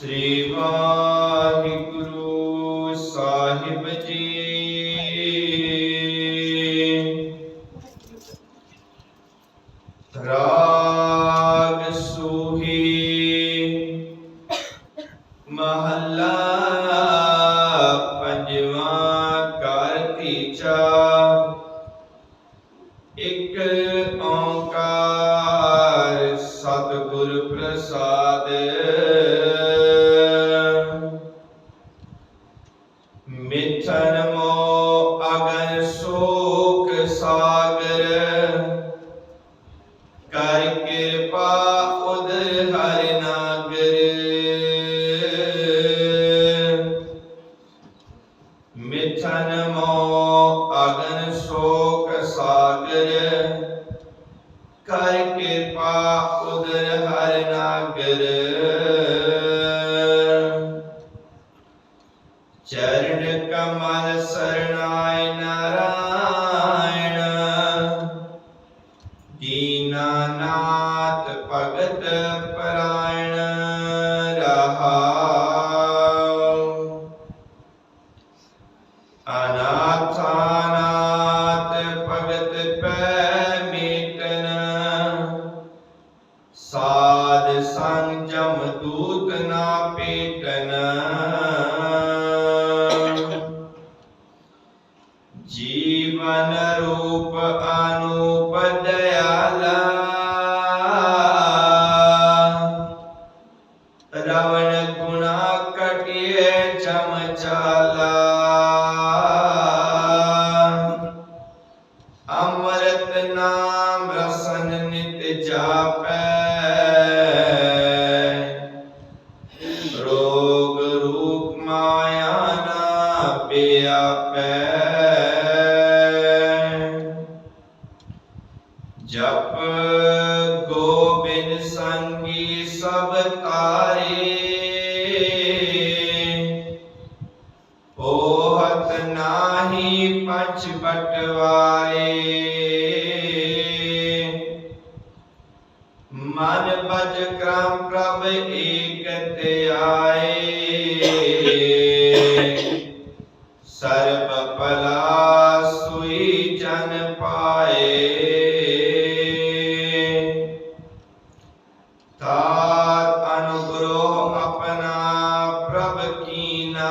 ਸ੍ਰੀ ਵਾਹਿਗੁਰੂ ਸਾਹਿਬ ਜੀ। ਰਾਗ ਸੂਹੀ ਮਹੱਲਾ ਪੰਜਵਾਂ ਘਰ ਤੀਜਾ। ਇਕ ਓੰਕਾਰ ਸਤਿਗੁਰ ਪ੍ਰਸਾਦ सागर। कर कृपा उधर हर नागर। मिठन मो अगन शोक सागर। कर कृपा उधर हर नागर। ਭਗਤ ਪਰਾਇਣ ਰਹਾਉ। ਅਨਾਥਾ ਚਮਚਾਲਾ ਅੰਮ੍ਰਿਤ ਨਾਮ ਰਸਨ ਨਿਤ ਜਾਪੈ। ਰੋਗ ਰੂਪ ਮਾਇਆ ਨਾ ਪਿਆਪੈ। ਜਪ ਗੋਬਿੰਦ ਸੰਗੀ ਸਭ ਤਾਰੇ ਨਾਹੀ ਪੰਚ ਬਟਵਾਰੇ। ਮਨ ਬਜ ਕ੍ਰਮ ਪ੍ਰਭ ਏਕ ਧਿਆਏ ਸਰਬ ਭਲਾ ਸੁਈ ਜਨ ਪਾਏ। ਤਾਤ ਅਨੁਗ੍ਰਹ ਆਪਣਾ ਪ੍ਰਭ ਕੀਨਾ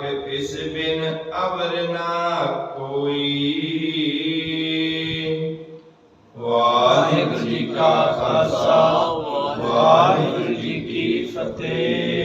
ਨਾਨਕ ਤਿਸ ਬਿਨ ਅਵਰ ਨਾ ਕੋਈ। ਵਾਹਿਗੁਰੂ ਜੀ ਕਾ ਖਾਲਸਾ ਵਾਹਿਗੁਰੂ ਜੀ ਕੀ ਫਤਿਹ।